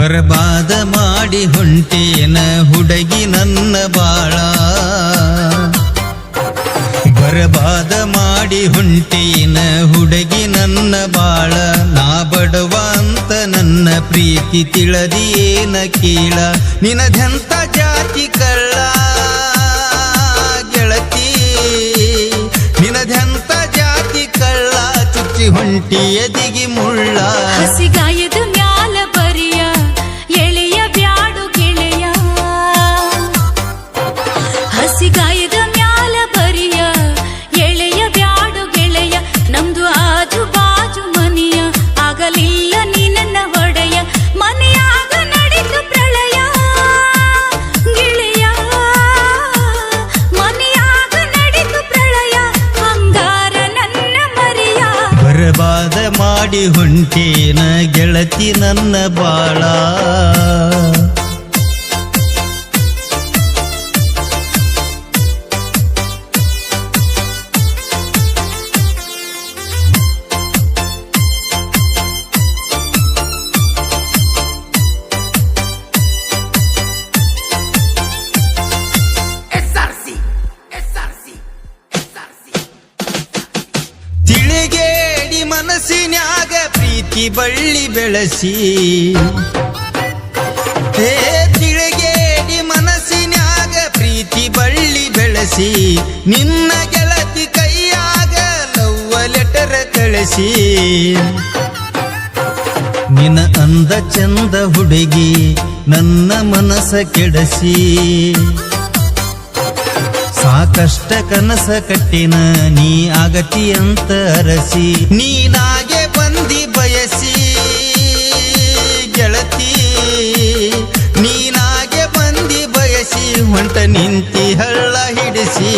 ಬರಬಾದ ಮಾಡಿ ಹೊಂಟೇನ ಹುಡುಗಿ ನನ್ನ ಬಾಳ. ಬರಬಾದ ಮಾಡಿ ಹೊಂಟೇನ ಹುಡುಗಿ ನನ್ನ ಬಾಳ. ನಾ ಬಡವ ಅಂತ ನನ್ನ ಪ್ರೀತಿ ತಿಳಿದಿಯೇನ ಕೀಳ. ನಿನದೆಂತ ಜಾತಿ ಕಳ್ಳ? ಗೆಳತಿ, ನಿನದೆಂತ ಜಾತಿ ಕಳ್ಳ? ಚುಚ್ಚಿ ಹೊಂಟಿ ಎದಿಗಿ ಮುಳ್ಳ. ಮಾಡಿ ಹೊಂಟೇನ ಗೆಳತಿ ನನ್ನ ಬಾಳ. ಪ್ರೀತಿ ಬಳ್ಳಿ ಬೆಳೆಸಿ. ಹೇ ತಿಳಿಗೇಡಿ ಮನಸ್ಸಿನ್ಯಾಗ ಪ್ರೀತಿ ಬಳ್ಳಿ ಬೆಳೆಸಿ. ನಿನ್ನ ಗೆಳತಿ ಕೈಯಾಗ ಲವ್ವ ಲೆಟರ್ ಕಳಿಸಿ. ನಿನ್ನ ಅಂದ ಚಂದ ಹುಡುಗಿ ನನ್ನ ಮನಸ್ಸ ಕೆಡಸಿ. ಸಾಕಷ್ಟ ಕನಸ ಕಟ್ಟಿನ ನೀ ಆಗತಿ ಅಂತ ನೀನಾಗೆ ನಿಂತಿ ಹಳ್ಳ ಹಿಡಿಸಿ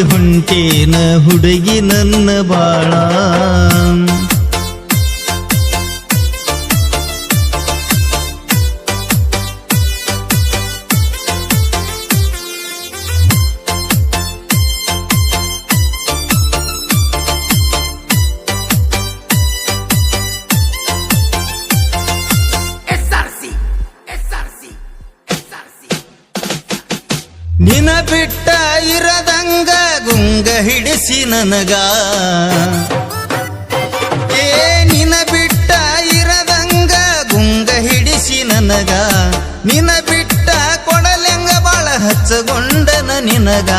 ಹೊಂಟೇನ ಹುಡುಗಿ ನನ್ನ ಬಾಳ. ನಿನ ಬಿಟ್ಟ ಇರದಂಗ ಗುಂಗ ಹಿಡಿಸಿ ನನಗ. ಏ ನಿನ ಬಿಟ್ಟ ಇರದಂಗ ಗುಂಗ ಹಿಡಿಸಿ ನನಗ. ನಿನ ಬಿಟ್ಟ ಕೊಡಲೆಂಗ ಬಾಳ ಹಚ್ಚಗೊಂಡನ ನಿನಗ.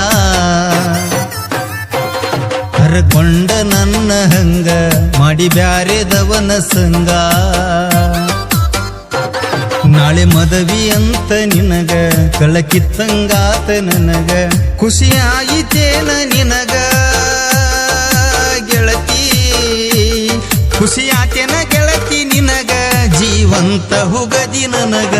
ಹರಕೊಂಡ ನನ್ನ ಹಂಗ, ಮಾಡಿ ಬ್ಯಾರೆದವನ ಸಂಗ. ನಾಳೆ ಮದವಿ ಅಂತ ನಿನಗ, ಕಳಕಿತ್ತಂಗಾತ ನನಗ ಖುಷಿಯಾಯಿತೇನ ನಿನಗ? ಗೆಳತಿ, ಖುಷಿ ಆತೇನ ಗೆಳತಿ ನಿನಗ, ಜೀವಂತ ಹುಗದಿ ನನಗ.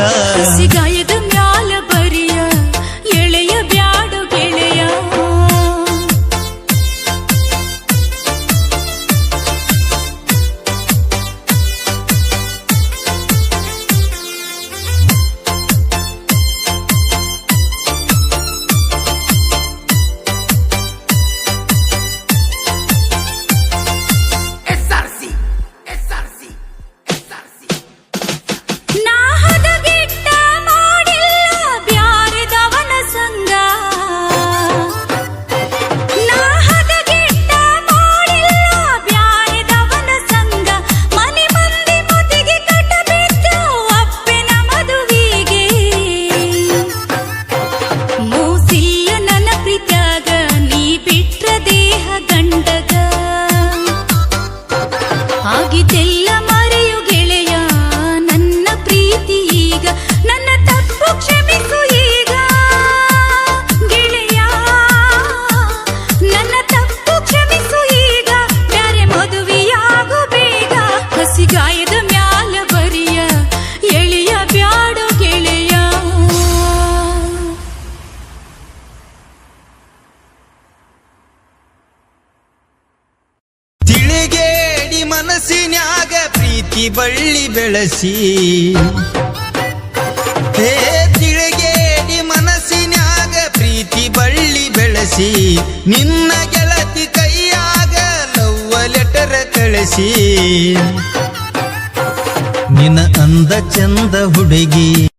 ಬಳ್ಳಿ ಬೆಳಸಿ. ಹೇ ತಿಳಿಗೇಡಿ ಮನಸ್ಸಿನ್ಯಾಗ ಪ್ರೀತಿ ಬಳ್ಳಿ ಬೆಳಸಿ. ನಿನ್ನ ಗೆಳತಿ ಕೈಯಾಗ ಲವ್ವ ಲೆಟರ್ ಕಳಿಸಿ. ನಿನ್ನ ಅಂದ ಚಂದ ಹುಡುಗಿ.